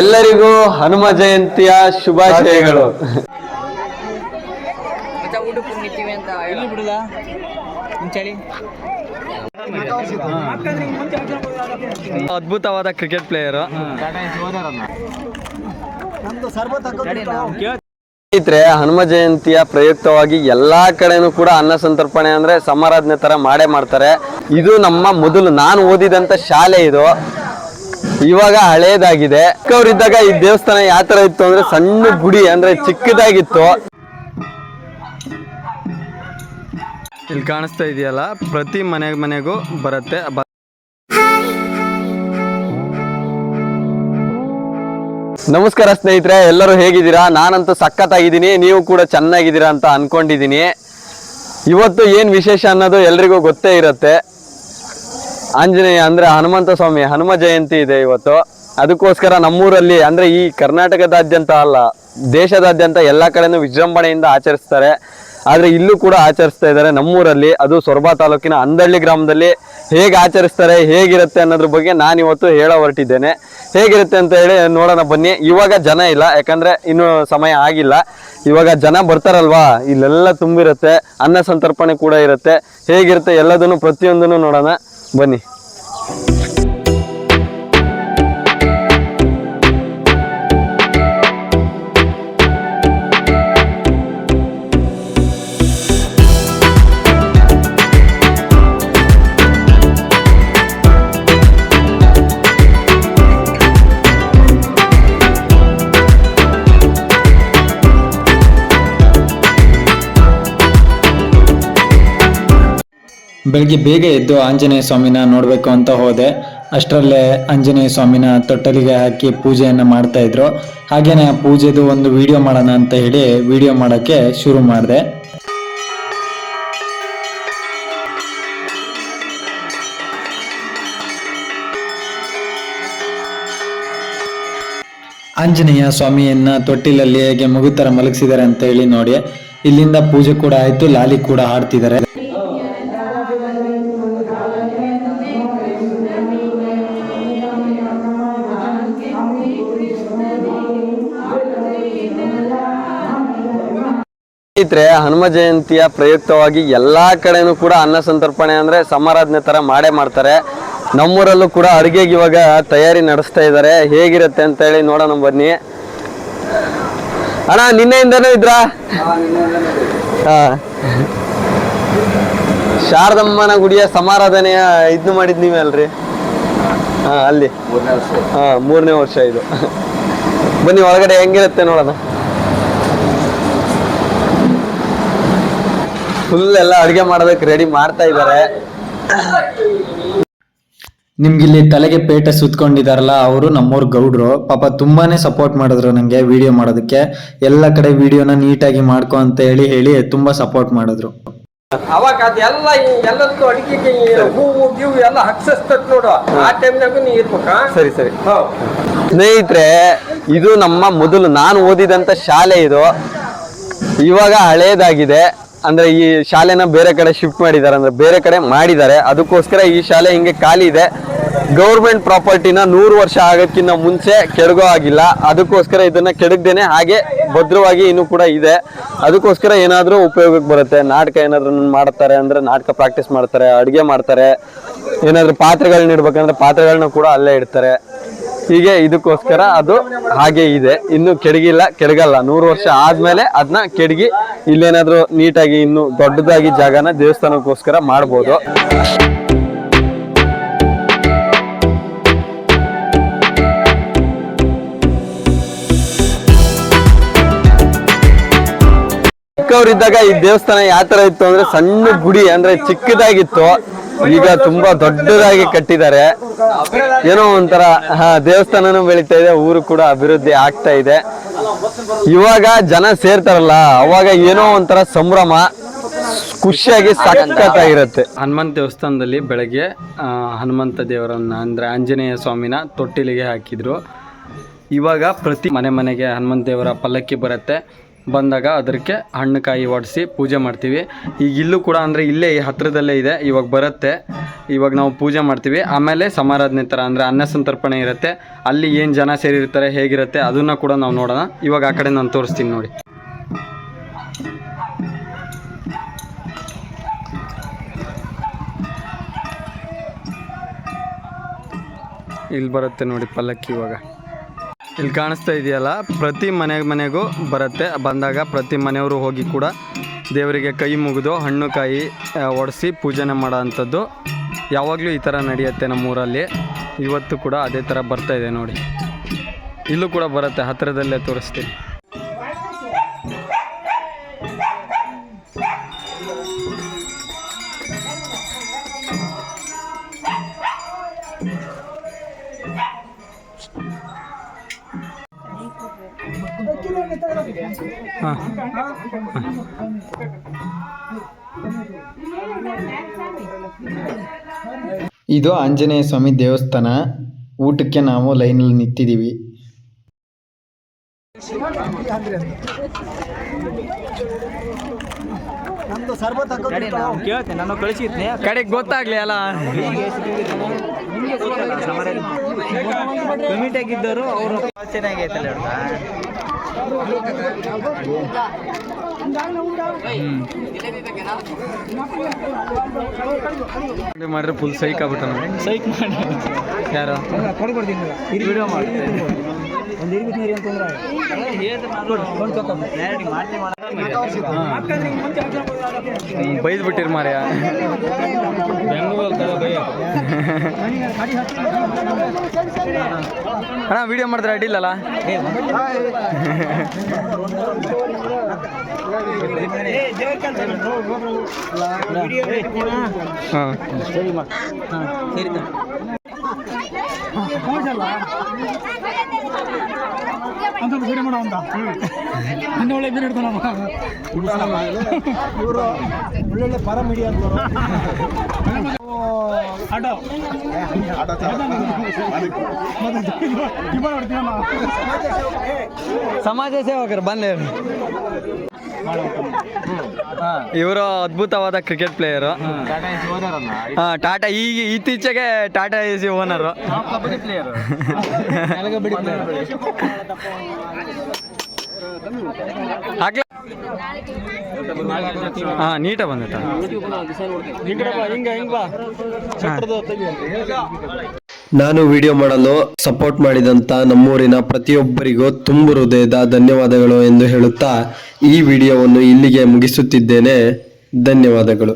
ಎಲ್ಲರಿಗೂ ಹನುಮ ಜಯಂತಿಯ ಶುಭಾಶಯಗಳು. ಅದ್ಭುತವಾದ ಕ್ರಿಕೆಟ್ ಪ್ಲೇಯರು ಸ್ನೇಹಿತರೆ ಹನುಮ ಜಯಂತಿಯ ಪ್ರಯುಕ್ತವಾಗಿ ಎಲ್ಲಾ ಕಡೆನೂ ಕೂಡ ಅನ್ನ ಸಂತರ್ಪಣೆ ಅಂದ್ರೆ ಸಮಾರಾಧನೆ ತರ ಮಾಡೇ ಮಾಡ್ತಾರೆ. ಇದು ನಮ್ಮ ಮೊದಲು ನಾನು ಓದಿದಂತ ಶಾಲೆ ಇದು. ಇವಾಗ ಹಳೇದಾಗಿದೆ. ಚಿಕ್ಕವರಿದ್ದಾಗ ಈ ದೇವಸ್ಥಾನ ಯಾವ ತರ ಇತ್ತು ಅಂದ್ರೆ ಸಣ್ಣ ಗುಡಿ ಅಂದ್ರೆ ಚಿಕ್ಕದಾಗಿತ್ತು. ಇಲ್ಲಿ ಕಾಣಿಸ್ತಾ ಇದೆಯಲ್ಲ ಪ್ರತಿ ಮನೆ ಮನೆಗೂ ಬರುತ್ತೆ. ನಮಸ್ಕಾರ ಸ್ನೇಹಿತರೆ ಎಲ್ಲರೂ ಹೇಗಿದ್ದೀರಾ? ನಾನಂತೂ ಸಖತ್ತಾಗಿದ್ದೀನಿ ನೀವು ಕೂಡ ಚೆನ್ನಾಗಿದ್ದೀರಾ ಅಂತ ಅನ್ಕೊಂಡಿದ್ದೀನಿ. ಇವತ್ತು ಏನು ವಿಶೇಷ ಅನ್ನೋದು ಎಲ್ರಿಗೂ ಗೊತ್ತೇ ಇರುತ್ತೆ. ಆಂಜನೇಯ ಅಂದ್ರೆ ಹನುಮಂತ ಸ್ವಾಮಿ, ಹನುಮ ಜಯಂತಿ ಇದೆ ಇವತ್ತು. ಅದಕ್ಕೋಸ್ಕರ ನಮ್ಮೂರಲ್ಲಿ ಅಂದ್ರೆ ಈ ಕರ್ನಾಟಕದಾದ್ಯಂತ ಅಲ್ಲ, ದೇಶದಾದ್ಯಂತ ಎಲ್ಲ ಕಡೆನೂ ವಿಜೃಂಭಣೆಯಿಂದ ಆಚರಿಸ್ತಾರೆ. ಆದ್ರೆ ಇಲ್ಲೂ ಕೂಡ ಆಚರಿಸ್ತಾ ಇದ್ದಾರೆ ನಮ್ಮೂರಲ್ಲಿ. ಅದು ಸೊರಬಾ ತಾಲೂಕಿನ ಅಂದಳ್ಳಿ ಗ್ರಾಮದಲ್ಲಿ ಹೇಗೆ ಆಚರಿಸ್ತಾರೆ, ಹೇಗಿರುತ್ತೆ ಅನ್ನೋದ್ರ ಬಗ್ಗೆ ನಾನು ಇವತ್ತು ಹೇಳ ಹೊರಟಿದ್ದೇನೆ. ಹೇಗಿರುತ್ತೆ ಅಂತ ಹೇಳಿ ನೋಡೋಣ ಬನ್ನಿ. ಇವಾಗ ಜನ ಇಲ್ಲ, ಯಾಕಂದ್ರೆ ಇನ್ನು ಸಮಯ ಆಗಿಲ್ಲ. ಇವಾಗ ಜನ ಬರ್ತಾರಲ್ವಾ? ಇಲ್ಲೆಲ್ಲ ತುಂಬಿರುತ್ತೆ, ಅನ್ನ ಸಂತರ್ಪಣೆ ಕೂಡ ಇರುತ್ತೆ. ಹೇಗಿರುತ್ತೆ ಎಲ್ಲದನ್ನು ಪ್ರತಿಯೊಂದನ್ನು ನೋಡೋಣ. ಬನ್ನಿ. ಬೆಳಗ್ಗೆ ಬೇಗ ಎದ್ದು ಆಂಜನೇಯ ಸ್ವಾಮಿನ ನೋಡಬೇಕು ಅಂತ ಹೋದೆ. ಅಷ್ಟರಲ್ಲೇ ಆಂಜನೇಯ ಸ್ವಾಮಿನ ತೊಟ್ಟಲಿಗೆ ಹಾಕಿ ಪೂಜೆಯನ್ನು ಮಾಡ್ತಾ ಇದ್ರು. ಹಾಗೇನೆ ಆ ಪೂಜೆದು ಒಂದು ವಿಡಿಯೋ ಮಾಡೋಣ ಅಂತ ಹೇಳಿ ವಿಡಿಯೋ ಮಾಡೋಕ್ಕೆ ಶುರು ಮಾಡಿದೆ. ಆಂಜನೇಯ ಸ್ವಾಮಿಯನ್ನ ತೊಟ್ಟಿಲಲ್ಲಿ ಹೇಗೆ ಮುಗುತರ ಮಲಗಿಸಿದ್ದಾರೆ ಅಂತ ಹೇಳಿ ನೋಡಿ. ಇಲ್ಲಿಂದ ಪೂಜೆ ಕೂಡ ಆಯ್ತು, ಲಾಲಿ ಕೂಡ ಹಾಡ್ತಿದ್ದಾರೆ ಸ್ನೇಹಿತರೆ ಹನುಮ ಜಯಂತಿಯ ಪ್ರಯುಕ್ತವಾಗಿ ಎಲ್ಲಾ ಕಡೆನೂ ಕೂಡ ಅನ್ನ ಸಂತರ್ಪಣೆ ಅಂದ್ರೆ ಸಮಾರಾಧನೆ ತರ ಮಾಡೇ ಮಾಡ್ತಾರೆ. ನಮ್ಮೂರಲ್ಲೂ ಕೂಡ ಅಡುಗೆಗೆ ಇವಾಗ ತಯಾರಿ ನಡೆಸ್ತಾ ಇದ್ದಾರೆ ಹೇಗಿರುತ್ತೆ ಅಂತ ಹೇಳಿ ನೋಡೋಣ ಬನ್ನಿ. ಅಣ್ಣ ನಿನ್ನೆಯಿಂದನೂ ಇದ್ರಾ? ಹಾ. ಶಾರದಮ್ಮನ ಗುಡಿಯ ಸಮಾರಾಧನೆಯ ಇದನ್ನು ಮಾಡಿದ್ ನೀವೇ ಅಲ್ರಿ ಹಾ ಅಲ್ಲಿ. ಹಾ ಮೂರನೇ ವರ್ಷ ಇದು. ಬನ್ನಿ ಒಳಗಡೆ ಹೆಂಗಿರುತ್ತೆ ನೋಡೋಣ. ಫುಲ್ ಎಲ್ಲ ಅಡುಗೆ ಮಾಡೋದಕ್ಕೆ ರೆಡಿ ಮಾಡ್ತಾ ಇದ್ದಾರೆ ನಿಮ್ಗಿಲ್ಲಿ ತಲೆಗೆ ಪೇಟೆ ಸುತ್ಕೊಂಡಿದಾರಲ್ಲ ಅವರು ನಮ್ಮೂರ್ ಗೌಡ್ರು. ಪಾಪ ತುಂಬಾನೇ ಸಪೋರ್ಟ್ ಮಾಡಿದ್ರು ನಂಗೆ ವಿಡಿಯೋ ಮಾಡೋದಕ್ಕೆ. ಎಲ್ಲ ಕಡೆ ವಿಡಿಯೋನ ನೀಟಾಗಿ ಮಾಡ್ಕೊ ಅಂತ ಹೇಳಿ ಹೇಳಿ ತುಂಬಾ ಸಪೋರ್ಟ್ ಮಾಡಿದ್ರು. ಅವಾಗ ಅದೆಲ್ಲ ಎಲ್ಲದಕ್ಕೂ ಅಡಿಗೆಗೆ ಹೂವು ಗಿವು ಎಲ್ಲ ಹಕ್ಸಸ್ತತ್ ನೋಡು. ಆ ಟೈಮ್ನಾಗ ನೀ ಇರ್ಬೇಕ? ಸರಿ ಸರಿ. ಸ್ನೇಹಿತರೆ ಇದು ನಮ್ಮ ಮೊದಲು ನಾನು ಓದಿದಂತ ಶಾಲೆ ಇದು. ಇವಾಗ ಹಳೇದಾಗಿದೆ. ಅಂದ್ರೆ ಈ ಶಾಲೆನ ಬೇರೆ ಕಡೆ ಶಿಫ್ಟ್ ಮಾಡಿದ್ದಾರೆ ಅಂದ್ರೆ ಬೇರೆ ಕಡೆ ಮಾಡಿದ್ದಾರೆ. ಅದಕ್ಕೋಸ್ಕರ ಈ ಶಾಲೆ ಹಿಂಗೆ ಖಾಲಿ ಇದೆ. ಗೌರ್ಮೆಂಟ್ ಪ್ರಾಪರ್ಟಿನ ನೂರು ವರ್ಷ ಆಗೋಕ್ಕಿಂತ ಮುಂಚೆ ಕೆಡಗೋ ಆಗಿಲ್ಲ. ಅದಕ್ಕೋಸ್ಕರ ಇದನ್ನ ಕೆಡಗ್ದೇನೆ ಹಾಗೆ ಭದ್ರವಾಗಿ ಇನ್ನೂ ಕೂಡ ಇದೆ. ಅದಕ್ಕೋಸ್ಕರ ಏನಾದರೂ ಉಪಯೋಗಕ್ಕೆ ಬರುತ್ತೆ. ನಾಟಕ ಏನಾದರೂ ಮಾಡ್ತಾರೆ ಅಂದ್ರೆ ನಾಟಕ ಪ್ರಾಕ್ಟೀಸ್ ಮಾಡ್ತಾರೆ, ಅಡುಗೆ ಮಾಡ್ತಾರೆ. ಏನಾದರೂ ಪಾತ್ರೆಗಳನ್ನ ಇಡ್ಬೇಕಂದ್ರೆ ಪಾತ್ರೆಗಳನ್ನ ಕೂಡ ಅಲ್ಲೇ ಇಡ್ತಾರೆ. ಹೀಗೆ ಇದಕ್ಕೋಸ್ಕರ ಅದು ಹಾಗೆ ಇದೆ. ಇನ್ನು ಕೆಡಗಿಲ್ಲ ಕೆಡಗಲ್ಲ. ನೂರು ವರ್ಷ ಆದ್ಮೇಲೆ ಅದನ್ನ ಕೆಡಗಿ ಇಲ್ಲೇನಾದ್ರೂ ನೀಟಾಗಿ ಇನ್ನು ದೊಡ್ಡದಾಗಿ ಜಾಗನ ದೇವಸ್ಥಾನಕ್ಕೋಸ್ಕರ ಮಾಡ್ಬೋದು. ಚಿಕ್ಕವರಿದ್ದಾಗ ಈ ದೇವಸ್ಥಾನ ಯಾವ ತರ ಇತ್ತು ಅಂದ್ರೆ ಸಣ್ಣ ಗುಡಿ ಅಂದ್ರೆ ಚಿಕ್ಕದಾಗಿತ್ತು. ಈಗ ತುಂಬಾ ದೊಡ್ಡದಾಗಿ ಕಟ್ಟಿದ್ದಾರೆ. ಏನೋ ಒಂಥರ ದೇವಸ್ಥಾನನೂ ಬೆಳೀತಾ ಇದೆ, ಊರು ಕೂಡ ಅಭಿವೃದ್ಧಿ ಆಗ್ತಾ ಇದೆ. ಇವಾಗ ಜನ ಸೇರ್ತಾರಲ್ಲ, ಅವಾಗ ಏನೋ ಒಂಥರ ಸಂಭ್ರಮ, ಖುಷಿಯಾಗಿ ಸಖತ್ತಾಗಿರುತ್ತೆ. ಹನುಮಂತ ದೇವಸ್ಥಾನದಲ್ಲಿ ಬೆಳಗ್ಗೆ ಹನುಮಂತ ದೇವರನ್ನ, ಅಂದ್ರೆ ಆಂಜನೇಯ ಸ್ವಾಮಿನ ತೊಟ್ಟಿಲಿಗೆ ಹಾಕಿದ್ರು. ಇವಾಗ ಪ್ರತಿ ಮನೆ ಮನೆಗೆ ಹನುಮಂತ ದೇವರ ಪಲ್ಲಕ್ಕಿ ಬರುತ್ತೆ. ಬಂದಾಗ ಅದಕ್ಕೆ ಹಣ್ಣು ಕಾಯಿ ಒಡಿಸಿ ಪೂಜೆ ಮಾಡ್ತೀವಿ. ಈಗ ಇಲ್ಲೂ ಕೂಡ ಅಂದರೆ ಇಲ್ಲೇ ಈ ಹತ್ರದಲ್ಲೇ ಇದೆ, ಇವಾಗ ಬರುತ್ತೆ. ಇವಾಗ ನಾವು ಪೂಜೆ ಮಾಡ್ತೀವಿ. ಆಮೇಲೆ ಸಮಾರಾಧನೆ ಥರ ಅಂದರೆ ಅನ್ನ ಸಂತರ್ಪಣೆ ಇರುತ್ತೆ. ಅಲ್ಲಿ ಏನು ಜನ ಸೇರಿರ್ತಾರೆ, ಹೇಗಿರುತ್ತೆ ಅದನ್ನು ಕೂಡ ನಾವು ನೋಡೋಣ. ಇವಾಗ ಆ ಕಡೆ ನಾನು ತೋರಿಸ್ತೀನಿ ನೋಡಿ. ಇಲ್ಲಿ ಬರುತ್ತೆ ನೋಡಿ ಪಲ್ಲಕ್ಕಿ ಇವಾಗ. ಇಲ್ಲಿ ಕಾಣಿಸ್ತಾ ಇದೆಯಲ್ಲ, ಪ್ರತಿ ಮನೆ ಮನೆಗೂ ಬರುತ್ತೆ. ಬಂದಾಗ ಪ್ರತಿ ಮನೆಯವರು ಹೋಗಿ ಕೂಡ ದೇವರಿಗೆ ಕೈ ಮುಗಿದು ಹಣ್ಣು ಕಾಯಿ ಒಡಿಸಿ ಪೂಜನೆ ಮಾಡೋ ಅಂಥದ್ದು ಯಾವಾಗಲೂ ಈ ಥರ ನಡೆಯುತ್ತೆ ನಮ್ಮೂರಲ್ಲಿ. ಇವತ್ತು ಕೂಡ ಅದೇ ಥರ ಇದೆ ನೋಡಿ. ಇಲ್ಲೂ ಕೂಡ ಬರುತ್ತೆ, ಹತ್ತಿರದಲ್ಲೇ ತೋರಿಸ್ತೀನಿ. ಹಾಂ. ಇದು ಆಂಜನೇಯ ಸ್ವಾಮಿ ದೇವಸ್ಥಾನ. ಊಟಕ್ಕೆ ನಾವು ಲೈನಲ್ಲಿ ನಿಂತಿದ್ದೀವಿ. ಕೇಳ್ತೇನೆ ನಾನು ಕಳಿಸಿದ್ನೆ. ಕಡೆಗೆ ಗೊತ್ತಾಗ್ಲಿ ಅಲ್ಲ. ಕಮಿಟ್ ಆಗಿದ್ದರು ಅವರು ಚೆನ್ನಾಗೈತಲ್ಲ ಮಾಡ್ರೆ ಫುಲ್ ಸೈಕ್ ಆಗ್ಬಿಟ್ಟ ಸೈಕ್ ಮಾಡಿ. ಯಾರು? ಕೊಡ್ಕೊಡ್ತೀನಿ ವಿಡಿಯೋ ಮಾಡ್ತೀನಿ ಒಂದು ಇರ್ಬಿಟ್ಟು ನೀರು ಅಂತಂದ್ರೆ ಬೈದ್ ಬಿಟ್ಟಿರ್ ಮಾರ್ಯ ಅಣ್ಣ ವಿಡಿಯೋ ಮಾಡಿದ್ರೆ ಅಡ್ಡಿಲ್ಲಲ್ಲ ಹಾಂ ಸರಿ ಮಾ ಹಾಂ ಸರಿ ಇವರು ಒಳ್ಳೊಳ್ಳೆ ಪರ ಮೀಡಿಯಾ ಅಂತ ಸಮಾಜ ಸೇವಕರು ಬಂದೆ ಇವರು ಅದ್ಭುತವಾದ ಕ್ರಿಕೆಟ್ ಪ್ಲೇಯರು ಟಾಟಾ ಈಗ ಇತ್ತೀಚೆಗೆ ಟಾಟಾ ಎ ಸಿ ಓನರು ಹಾಕ್ಲ? ಹಾ ನೀಟ ಬಂದೈತ. ನಾನು ವಿಡಿಯೋ ಮಾಡಲು ಸಪೋರ್ಟ್ ಮಾಡಿದಂತ ನಮ್ಮೂರಿನ ಪ್ರತಿಯೊಬ್ಬರಿಗೂ ತುಂಬು ಹೃದಯದ ಧನ್ಯವಾದಗಳು ಎಂದು ಹೇಳುತ್ತಾ ಈ ವಿಡಿಯೋವನ್ನು ಇಲ್ಲಿಗೆ ಮುಗಿಸುತ್ತಿದ್ದೇನೆ. ಧನ್ಯವಾದಗಳು.